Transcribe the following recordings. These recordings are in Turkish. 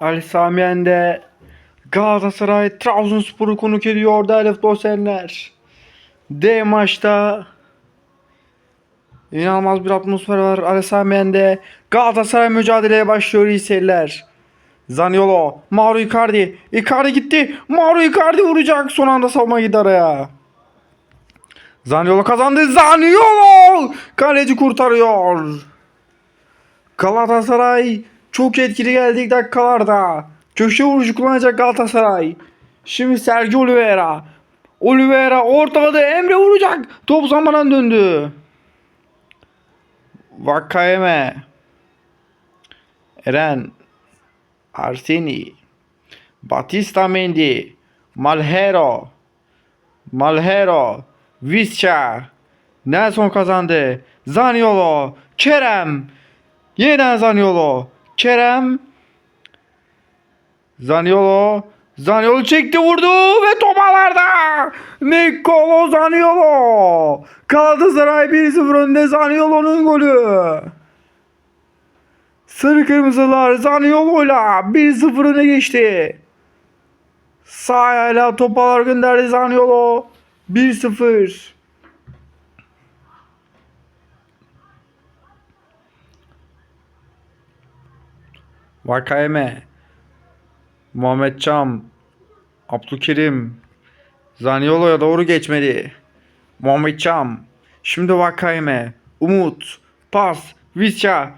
Ali Sami Yen'de Galatasaray Trabzonspor'u konuk ediyor değerli dosenler. D maçta inanılmaz bir atmosfer var. Ali Sami Yen'de Galatasaray mücadeleye başlıyor iyi seyirler. Zaniolo, Mauro Icardi, Icardi gitti. Mauro Icardi vuracak. Son anda savunma gitti araya. Zaniolo kazandı. Zaniolo! Kaleci kurtarıyor. Galatasaray çok etkili geldi ilk dakikalarda. Köşe vuruşu kullanacak Galatasaray. Şimdi Sergio Oliveira. Oliveira ortada Emre vuracak. Top zamanan döndü. Vakayeme. Eren. Arseni. Batista Mendy. Malhero. Malhero. Visca. Nelson kazandı. Zaniolo. Kerem. Yeniden Zaniolo. Kerem. Zaniolo. Zaniolo çekti vurdu ve top ağlarda. Nicolo Zaniolo. Galatasaray 1-0 önde Zaniolo'nun golü. Sarı Kırmızılar Zaniolo'yla 1-0 öne geçti. Sağ ayağıyla topalar gönderdi Zaniolo. 1-0. Vakayeme. Muhammed Çam. Abdülkerim. Zaniolo'ya doğru geçmedi. Muhammed Çam. Şimdi Vakayeme. Umut. Pas. Visca.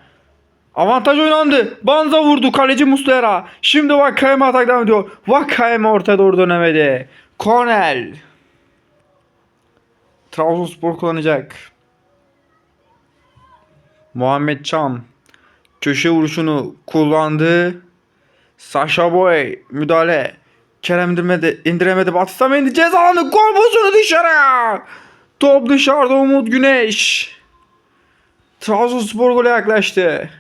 Avantaj oynandı. Banza vurdu. Kaleci Muslera. Şimdi Vakayeme atak devam ediyor. Vakayeme ortaya doğru dönemedi. Kornel. Trabzonspor kullanacak. Muhammed Çam. Köşe vuruşunu kullandı. Sasha Boy müdahale. Kerem indirmedi. indiremedi. Batista Mendy ceza alanı. Gol pozisyonu dışarı. Top dışarıda Umut Güneş. Trabzonspor gole yaklaştı.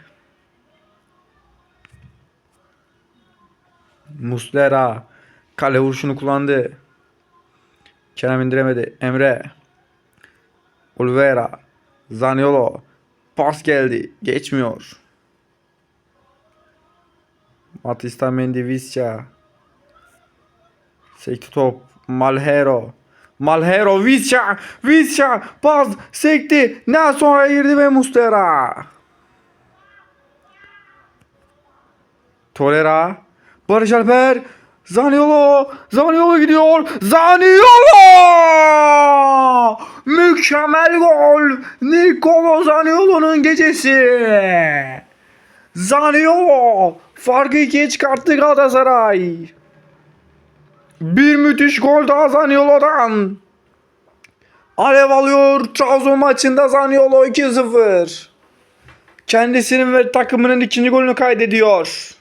Muslera. Kale vuruşunu kullandı. Kerem indiremedi. Emre. Oliveira. Zaniolo. Pas geldi. Geçmiyor. Batista Mendy Visca. Sekti top. Malhero. Malhero Visca. Visca. Pas. Sekti. Ne sonra girdi ve Mustera. Torreira. Barış Alper. Zaniolo. Zaniolo gidiyor. Zaniolo! Mükemmel gol. Nicolo Zaniolo'nun gecesi. Zaniolo farkı ikiye çıkarttı Galatasaray. Bir müthiş gol daha Zaniolo'dan. Alev alıyor Trabzon maçında Zaniolo 2-0. Kendisinin ve takımının ikinci golünü kaydediyor.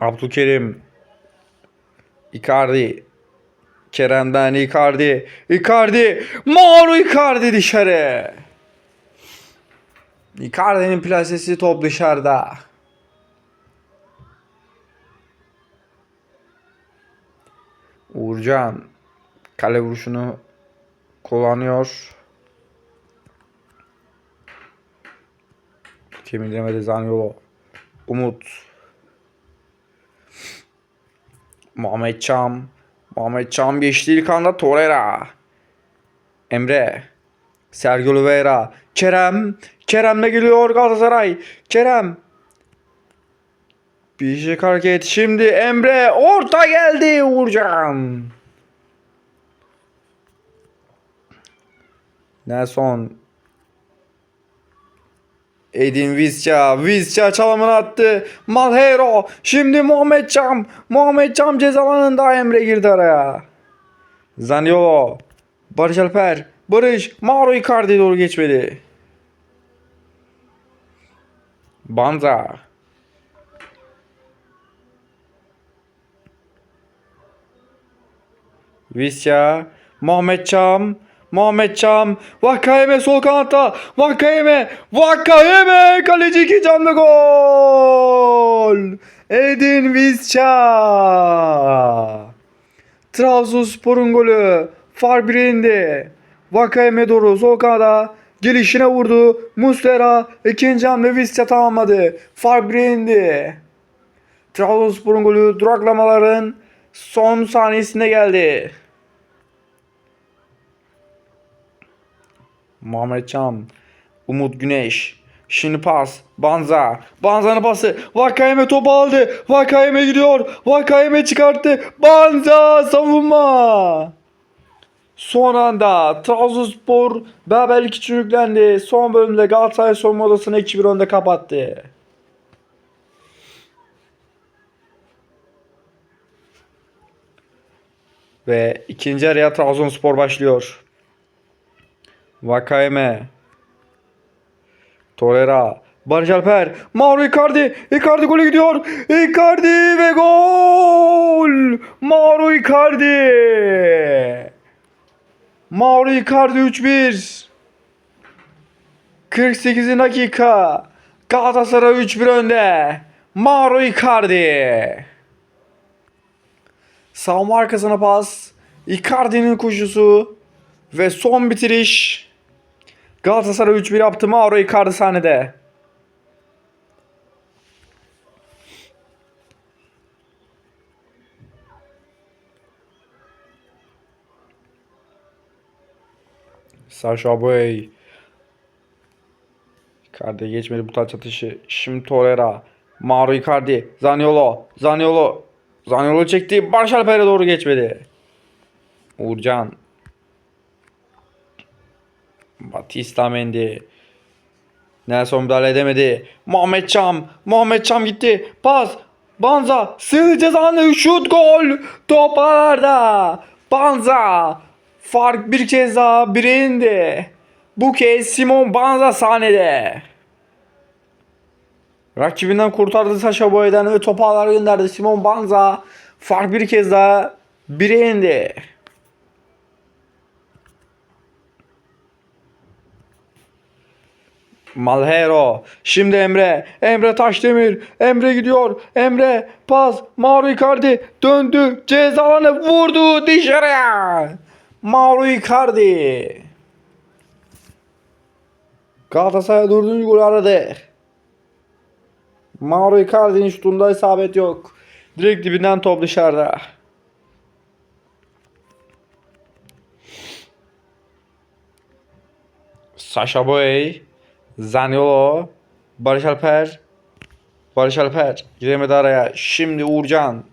Abdülkerim Icardi Kerem'den Icardi. Icardi. Mauro Icardi dışarı. Icardi'nin plasesi top dışarıda. Uğurcan kale vuruşunu kullanıyor. Kim indiremedi Zaniolo. Umut. Muhammed Çam. Muhammed Çam geçti ilk anda Torreira. Emre. Sergio Oliveira. Kerem. Kerem'le geliyor Galatasaray. Kerem. Bir şey hareket. Şimdi Emre. Orta geldi. Uğurcan. Nelson. Edin Visca. Visca çalımını attı. Malhero. Şimdi Muhammed Çam. Muhammed Çam ceza alanında Emre girdi araya. Zaniolo. Barış Alper. Barış. Mauro Icardi doğru geçmedi. Banza. Visca. Muhammed Çam. Muhammed Çam. Vakayeme sol kanatta. Vakayeme. Vakayeme. Kaleci iki canlı gol. Edin Visca. Trabzonspor'un golü. Far 1'e indi. Vakayeme doğru sol kanada. gelişine vurdu. Muslera ikinci hamle Visca tamamladı. Fark bire indi. Trabzonspor'un golü duraklamaların son saniyesinde geldi. Muhammed Can, Umut Güneş. Şimdi pas. Banza. Banza'nın pası. Vakayeme topu aldı. Vakayeme gidiyor. Vakayeme çıkarttı. Banza savunma. Son anda Trabzonspor beraberlik için yüklendi. Son bölümde Galatasaray savunma odasını 2-1 önde kapattı. Ve ikinci araya Trabzonspor başlıyor. Vakayeme. Torreira. Barış Alper. Mauro Icardi. Icardi golü gidiyor. Icardi ve gol. Mauro Icardi. Mauro Icardi 3-1. 48. dakika. Galatasaray 3-1 önde. Mauro Icardi. Savunma arkasına pas. Icardi'nin koşusu. Ve son bitiriş. Galatasaray 3-1 yaptı. Mauro Icardi sahnede. Sasha Boy. Icardi geçmedi bu taç atışı. Şimdi Torreira. Mauro Icardi. Zaniolo. Zaniolo. Zaniolo çekti. Barış Alper'e doğru geçmedi. Uğurcan. Batista Mendy. Nelson müdahale edemedi. Muhammed Çam. Muhammed Çam gitti. Pas. Banza. Sığ cezanı şut gol. Top ağlarda. Banza. Fark bir kez daha bire. Bu kez Simon Banza sahnede. Rakibinden kurtardı Saşa Boya'dan ve topu gönderdi. Simon Banza fark bir kez daha bire indi. Malhero. Şimdi Emre. Emre Taşdemir. Emre gidiyor. Emre pas. Mauro Icardi döndü. Ceza alanı vurdu dışarıya. Mauro Icardi. Galatasaray dördüncü gol aradı. Mauro Icardi'nin şutunda isabet yok. Direkt dibinden top dışarıda. Sasha Boy, Zaniolo, Barış Alper, Barış Alper giremedi araya. Şimdi Uğurcan,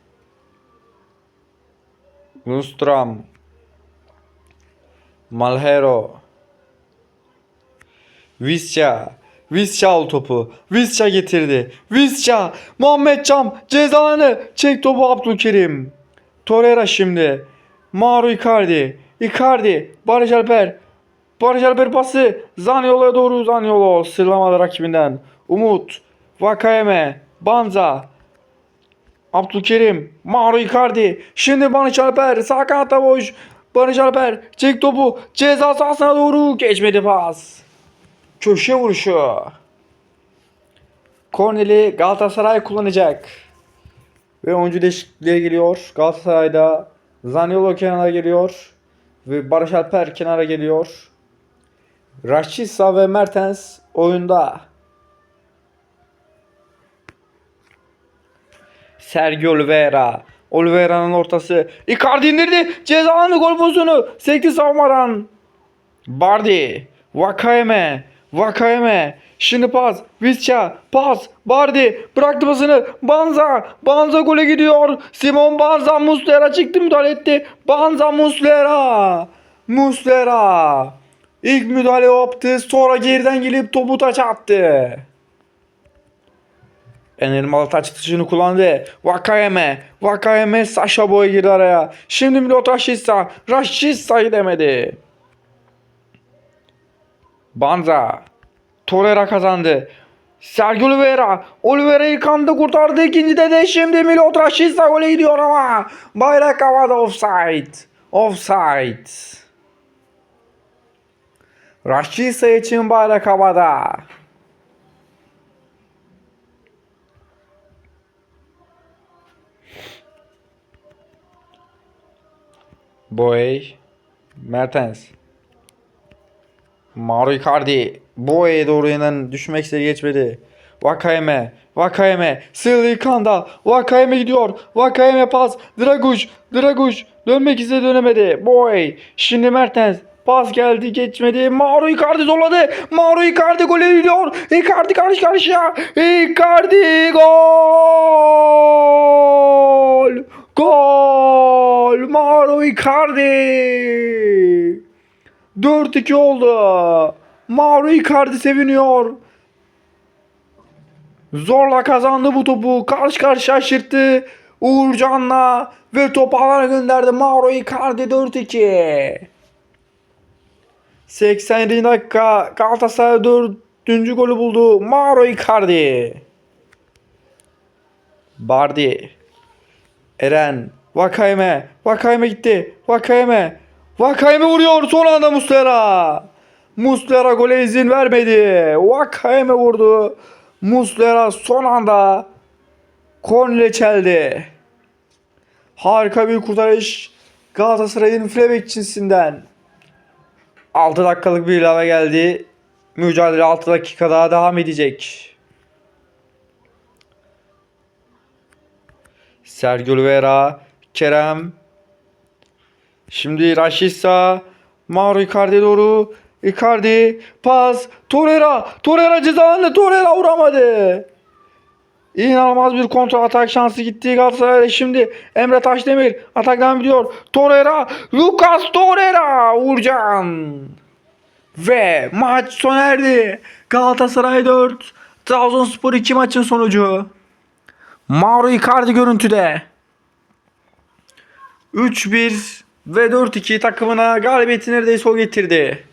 Lundstram, Malhero, Visca, Visca al topu. Visca getirdi. Visca, Muhammed Cam cezalarını çek topu Abdülkerim. Torreira şimdi. Mauro Icardi. Icardi, Barış Alper, Barış Alper pası Zaniolo'ya doğru Zaniolo sırlamadı rakibinden. Umut, Vakayeme, Banza, Abdülkerim, Mauro Icardi. Şimdi Barış Alper sağ kanatta boş. Barış Alper çek topu ceza sahasına doğru geçmedi pas. Köşe vuruşu. Korneli Galatasaray kullanacak. Ve oyuncu değişiklikleri geliyor. Galatasaray'da Zaniolo kenara geliyor. Ve Barış Alper kenara geliyor. Rashica ve Mertens oyunda. Sergio Oliveira. Oliveira'nın ortası. Icardi indirdi. Ceza alanı gol pozisyonu. Sekti savunmadan. Bardi. Vakayeme. Vakayeme. Şimdi pas. Visca. Pas. Bardi. Bıraktı pasını. Banza. Banza gole gidiyor. Simon Banza. Muslera çıktı müdahale etti. Banza Muslera. Muslera. İlk müdahale yaptı. Sonra geriden gelip topu taça attı. Enelmalı taç atışını kullandı. Vakayeme. Vakayeme Sasha Boy girdi araya. Şimdi Milot Rashica. Rashica gidemedi. Banza. Torreira kazandı. Sergio Oliveira. Oliveira ilk kurtardı. İkincide de şimdi Milot Rashica gole gidiyor ama. Bayrak havada offside. Offside. Rashica için bayrak havada. Boy. Mertens. Mauro Icardi. Boya'ya doğru yenen düşmek istedi geçmedi. Vakayeme. Vakayeme. Sığlı kanda. Vakayeme gidiyor. Vakayeme pas. Draguş. Draguş. Dönmek istedi dönemedi. Boy. Şimdi Mertens. Pas geldi geçmedi. Mauro Icardi zorladı. Mauro Icardi gole gidiyor. Icardi karşı karşıya. Icardi gol. Gol. Mauro Icardi. 4-2 oldu. Mauro Icardi seviniyor. Zorla kazandı bu topu. Karşı karşıya şaşırttı. Uğurcan'la ve topu alana gönderdi. Mauro Icardi 4-2. 87 dakika Galatasaray 4. golü buldu. Mauro Icardi. Bardi. Eren. Vakayeme. Vakayeme gitti. Vakayeme. Vakayeme vuruyor. Son anda Muslera. Muslera gole izin vermedi. Vakayeme vurdu. Muslera son anda kornere çeldi. Harika bir kurtarış Galatasaray'ın Flebeckçisinden. 6 dakikalık bir ilave geldi. Mücadele 6 dakika daha devam edecek. Sergio Oliveira, Kerem. Şimdi Rashica, Mauro Icardi doğru. Icardi, pas, Torreira, Torreira cezalarında Torreira vuramadı. İnanılmaz bir kontrol atak şansı gitti Galatasaray'da. Şimdi Emre Taşdemir atak devam ediyor. Torreira, Lucas Torreira, Uğurcan. Ve maç sona erdi. Galatasaray 4, Trabzonspor 2 maçın sonucu. Mauro Icardi görüntüde. 3-1 ve 4-2 takımına galibiyeti neredeyse o getirdi.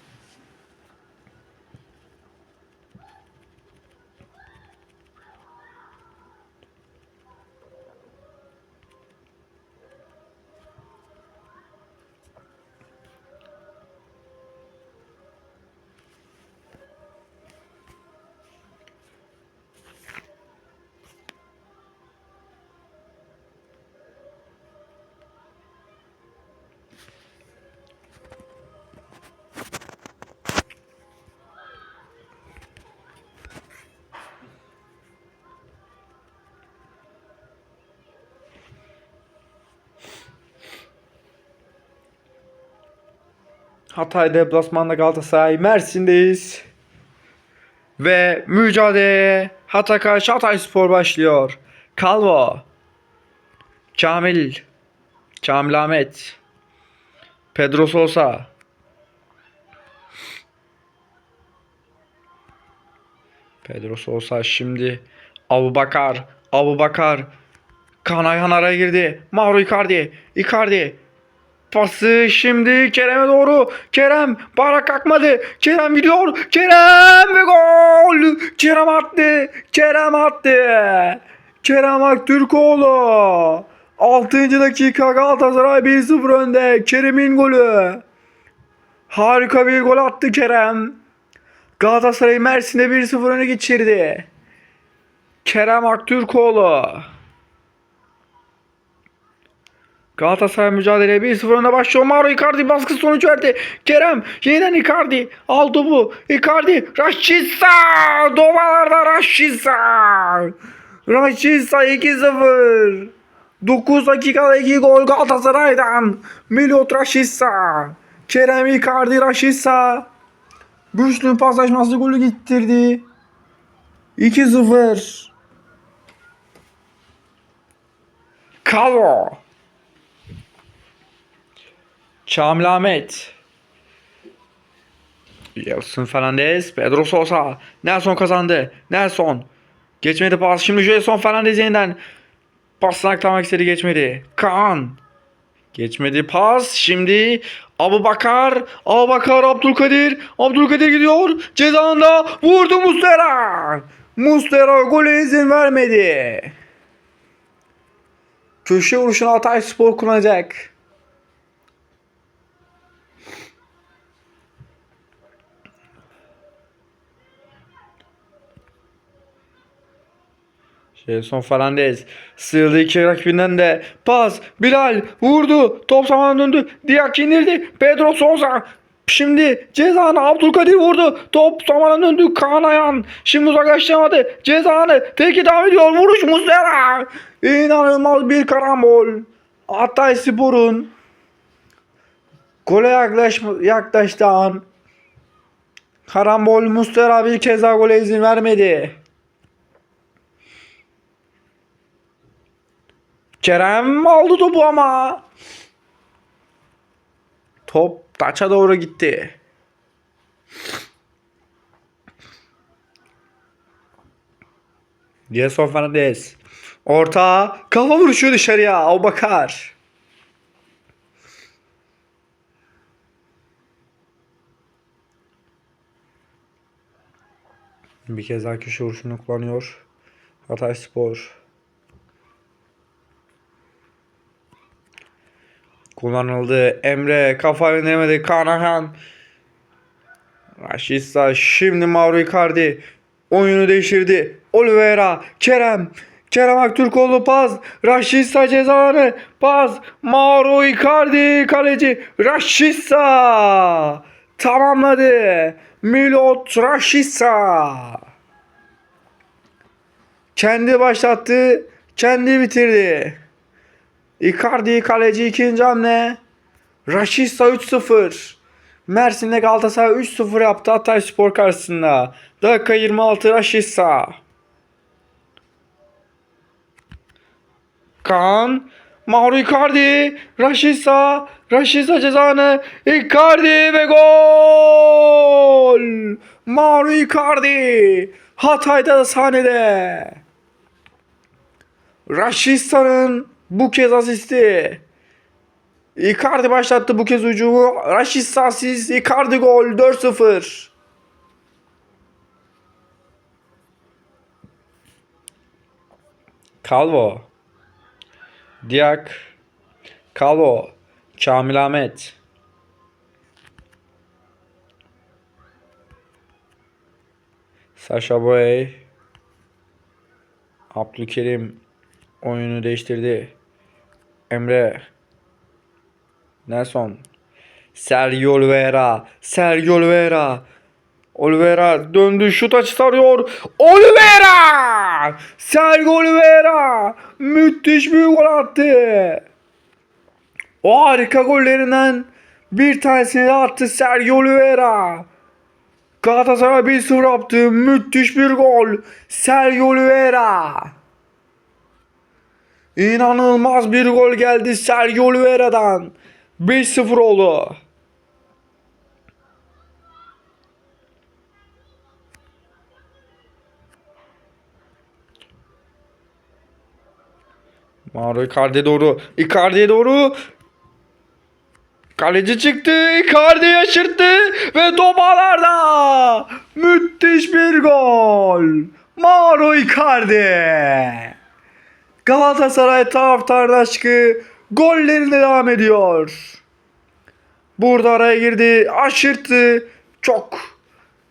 Hatay deplasmanda Galatasaray Mersin'deyiz. Ve mücadeleye Hatay karşı Hatay Spor başlıyor. Calvo. Kamil. Kamil Ahmet. Pedro Sosa. Pedro Sosa şimdi Abu Bakar. Abu Bakar. Kaan Ayhan araya girdi. Mauro Icardi. Icardi. Pası şimdi Kerem'e doğru. Kerem bara kalkmadı. Kerem gidiyor. Kerem ve gol. Kerem attı. Kerem attı. Kerem Aktürkoğlu. 6. dakika Galatasaray 1-0 önde. Kerem'in golü. Harika bir gol attı Kerem. Galatasaray Mersin'de 1-0 öne geçirdi. Kerem Aktürkoğlu. Galatasaray mücadeleye 1-0 önde başlıyor. Mauro Icardi baskı sonuç verdi. Kerem yeniden Icardi. Aldı bu. Icardi. Rashica. Domalarda Rashica. Rashica 2-0. 9 dakikada 2 gol Galatasaray'dan. Milot Rashica. Kerem Icardi Rashica. Güçlü paslaşması golü getirdi. 2-0. Calvo. Kamil Ahmet. Yeltsin Fernandez. Pedro Sosa. Nelson kazandı. Nelson. Geçmedi pas. Şimdi Jason Fernandez yeniden. Pasını aklamak istedi geçmedi. Kaan. Geçmedi pas. Şimdi Abu Bakar. Abu Bakar Abdülkadir. Abdülkadir gidiyor. Cezanda vurdu Mustera. Mustera gole izin vermedi. Köşe vuruşunu Hatay Spor kullanacak. Jason Fernandez sığıldı iki rakibinden de pas Bilal vurdu top zamanı döndü Diak indirdi Pedro Souza Şimdi cezanı Abdülkadir vurdu. Top zamana döndü. Kaan Ayhan. Şimdi uzaklaştıramadı. Cezanı teki devam ediyor. Vuruş Muslera. İnanılmaz bir karambol. Hatay Spor'un gole yaklaş, yaklaştığı an karambol Muslera bir kez daha gole izin vermedi. Kerem aldı topu ama. Top taça doğru gitti. Diason Fernandez. Orta kafa vuruşu dışarıya. Abubakar. Bir kez daha köşe vuruşunu kullanıyor. Hatay Spor. Kullanıldı. Emre kafa indiremedi. Kanahan. Raşitsa şimdi Mauro Icardi oyunu değiştirdi. Oliveira, Kerem, Kerem Aktürkoğlu pas. Raşitsa cezanı pas. Mauro Icardi kaleci. Raşitsa tamamladı. Milot Raşitsa. Kendi başlattı, kendi bitirdi. Icardi kaleci ikinci hamle. Raşitsa 3-0. Mersin'de Galatasaray 3-0 yaptı Hatay Spor karşısında. Dakika 26 Raşitsa. Kaan. Mauro Icardi. Raşitsa. Raşitsa cezanı. Icardi ve gol. Mauro Icardi. Hatay'da da sahnede. Raşitsa'nın bu kez asisti. Icardi başlattı bu kez hücumu. Raşitsa asist. Icardi gol 4-0. Calvo. Diak. Calvo. Kamil Ahmet. Sasha Boy. Abdülkerim oyunu değiştirdi. Emre. Nelson. Sergio Oliveira. Sergio Oliveira. Oliveira döndü şut açısı arıyor. Oliveira! Sergio Oliveira müthiş bir gol attı. O harika gollerinden bir tanesini de attı Sergio Oliveira. Galatasaray 1-0 yaptı. Müthiş bir gol. Sergio Oliveira. İnanılmaz bir gol geldi Sergio Oliveira'dan. 5-0 oldu. Mauro Icardi'ye doğru. Icardi'ye doğru. Kaleci çıktı. Icardi yaşırttı. Ve top ağlarda. Müthiş bir gol. Mauro Icardi. Galatasaray taraftarın aşkı gollerine devam ediyor. Burada araya girdi. Aşırttı. Çok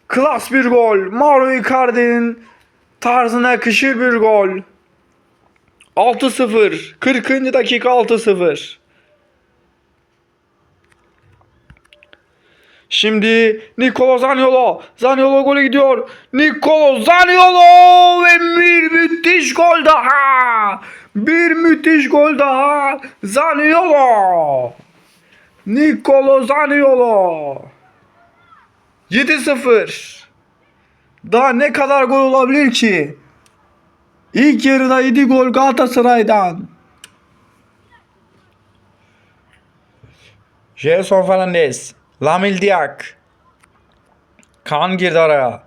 klas bir gol. Mauro Icardi'nin tarzına yakışır bir gol. 6-0. 40. dakika 6-0. Şimdi Nicolo Zaniolo. Zaniolo gole gidiyor. Nicolo Zaniolo ve bir müthiş gol daha. Bir müthiş gol daha. Zaniolo. Nicolo Zaniolo. 7-0. Daha ne kadar gol olabilir ki? İlk yarıda 7 gol Galatasaray'dan. Gerson Fernandez. Lamil Diak. Kaan girdi araya.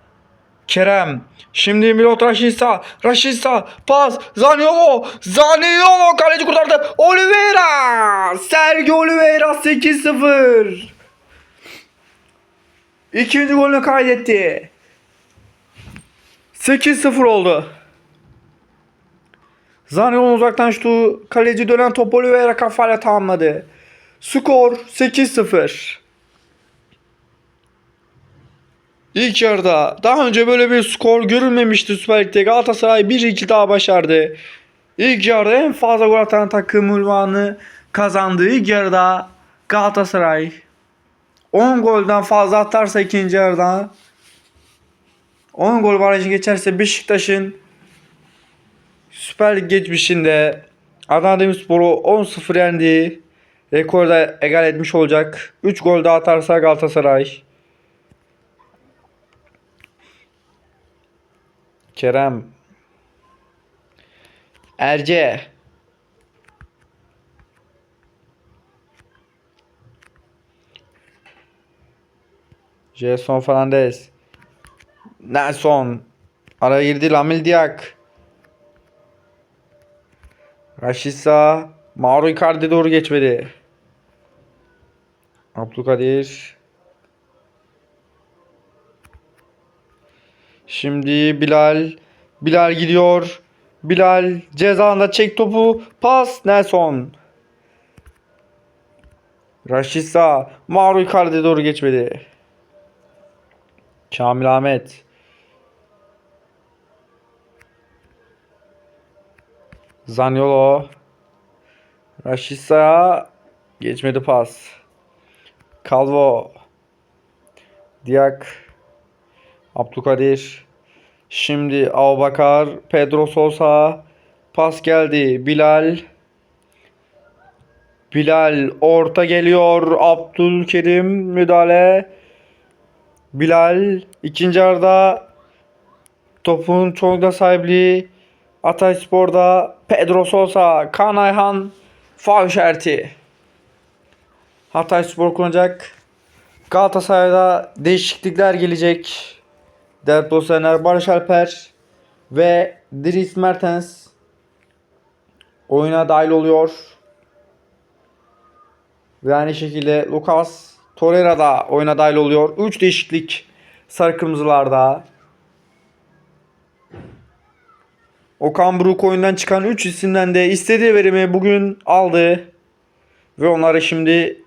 Kerem. Şimdi Milot Raşitsa. Raşitsa. Pas. Zaniolo. Zaniolo. Kaleci kurtardı. Oliveira. Sergio Oliveira 8-0. İkinci golünü kaydetti. 8-0 oldu. Zaniolo uzaktan şutu kaleci dönen top Oliveira kafayla tamamladı. Skor 8-0. İlk yarıda daha önce böyle bir skor görülmemişti Süper Lig'de. Galatasaray 1-2 daha başardı. İlk yarıda en fazla gol atan takım ünvanı kazandı. İlk yarıda Galatasaray 10 golden fazla atarsa ikinci yarıda 10 gol barajı geçerse Beşiktaş'ın Süper Lig geçmişinde Adana Demirspor'u 10-0 yendiği rekoru da egal etmiş olacak. 3 gol daha atarsa Galatasaray. Kerem. Erce. Jason Fernandez. Nelson. Araya girdi Lamil Diak. Raşisa. Mauro Icardi doğru geçmedi. Abdülkadir. Şimdi Bilal. Bilal gidiyor. Bilal cezanda çek topu. Pas Nelson. Raşisa. Mauro Icardi doğru geçmedi. Kamil Ahmet. Zaniolo. Raşisa. Geçmedi pas. Calvo. Diak. Abdülkadir. Şimdi Abubakar. Pedro Sosa. Pas geldi. Bilal. Bilal orta geliyor. Abdülkerim müdahale. Bilal ikinci yarıda topun çoğunlukla sahipliği Atayspor'da Pedro Sosa, Kaan Ayhan faul işareti. Hatayspor kullanacak. Galatasaray'da değişiklikler gelecek. Derpo Sener, Barış Alper ve Dries Mertens oyuna dahil oluyor. Ve aynı şekilde Lucas Torreira da oyuna dahil oluyor. 3 değişiklik sarı kırmızılarda. Okan Buruk oyundan çıkan 3 isimden de istediği verimi bugün aldı. Ve onları şimdi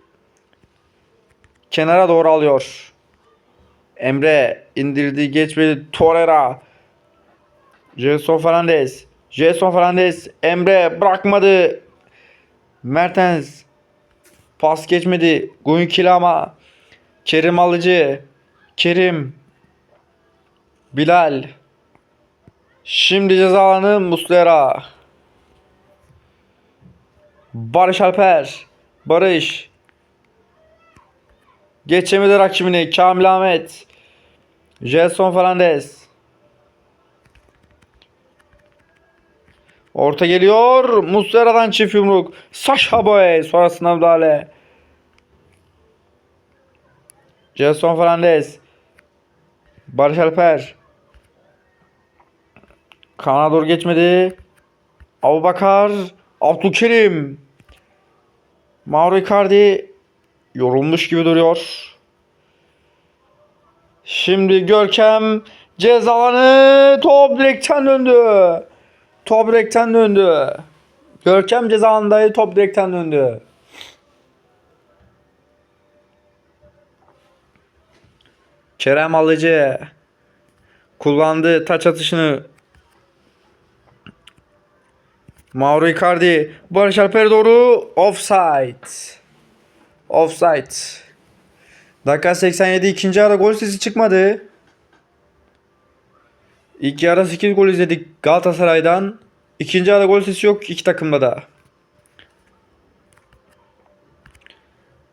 kenara doğru alıyor. Emre indirdi geçmedi. Torreira. Jason Fernandez. Jason Fernandez. Emre bırakmadı. Mertens. Pas geçmedi. Gunkil ama. Kerim Alıcı. Kerim. Bilal. Şimdi ceza alanı Muslera. Barış Alper. Barış. Geçemedi rakibini. Kamil Ahmet. Gelson Fernandez. Orta geliyor. Muslera'dan çift yumruk. Sasha Boy sonrasında müdahale. Gelson Fernandez. Barış Alper. Kaan'a doğru geçmedi. Abubakar. Abdülkerim. Mauro Icardi yorulmuş gibi duruyor. Şimdi Görkem ceza alanı top direkten döndü. Top direkten döndü. Görkem ceza alanındaydı top direkten döndü. Kerem Alıcı kullandı taç atışını. Mauro Icardi Barış Alper'e doğru offside. Offside. Dakika 87 ikinci yarı gol sesi çıkmadı. İlk yarı 8 gol izledik Galatasaray'dan. İkinci yarı gol sesi yok iki takımda da.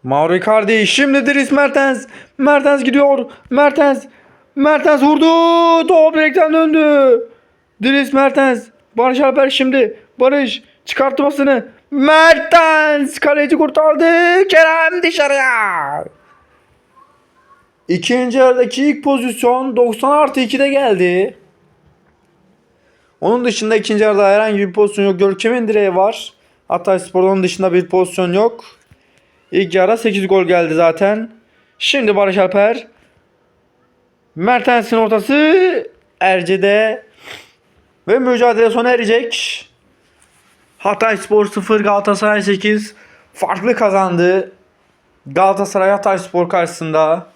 Mauro Icardi şimdi Dries Mertens. Mertens gidiyor. Mertens. Mertens vurdu. Top direkten döndü. Dries Mertens. Barış Alper şimdi. Barış çıkartmasını. Mertens kaleci kurtardı. Kerem dışarıya. İkinci yarıdaki ilk pozisyon 90 artı 2'de geldi. Onun dışında ikinci yarıda herhangi bir pozisyon yok. Görkem'in direği var. Hatay Spor'un dışında bir pozisyon yok. İlk yarıda 8 gol geldi zaten. Şimdi Barış Alper. Mertens'in ortası Erce'de. Ve mücadele sona erecek. Hatay Spor 0 Galatasaray 8 farklı kazandı. Galatasaray Hatay Spor karşısında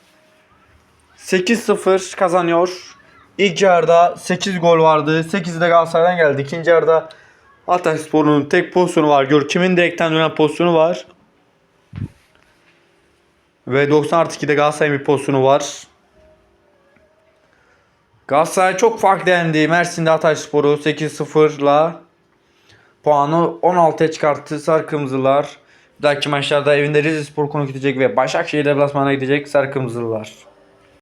8-0 kazanıyor. İlk yarıda 8 gol vardı. 8'i de Galatasaray'dan geldi. İkinci yarıda Hatay Spor'un tek pozisyonu var. Görkem'in direkten dönen pozisyonu var. Ve 90 artı 2'de Galatasaray'ın bir pozisyonu var. Galatasaray çok fark yendi. Mersin'de Hatayspor'u 8-0'la puanı 16'ya çıkarttı Sarı Kırmızılar. Bir dahaki maçlarda evinde Rizespor konuk edecek ve Başakşehir deplasmana gidecek Sarı Kırmızılar.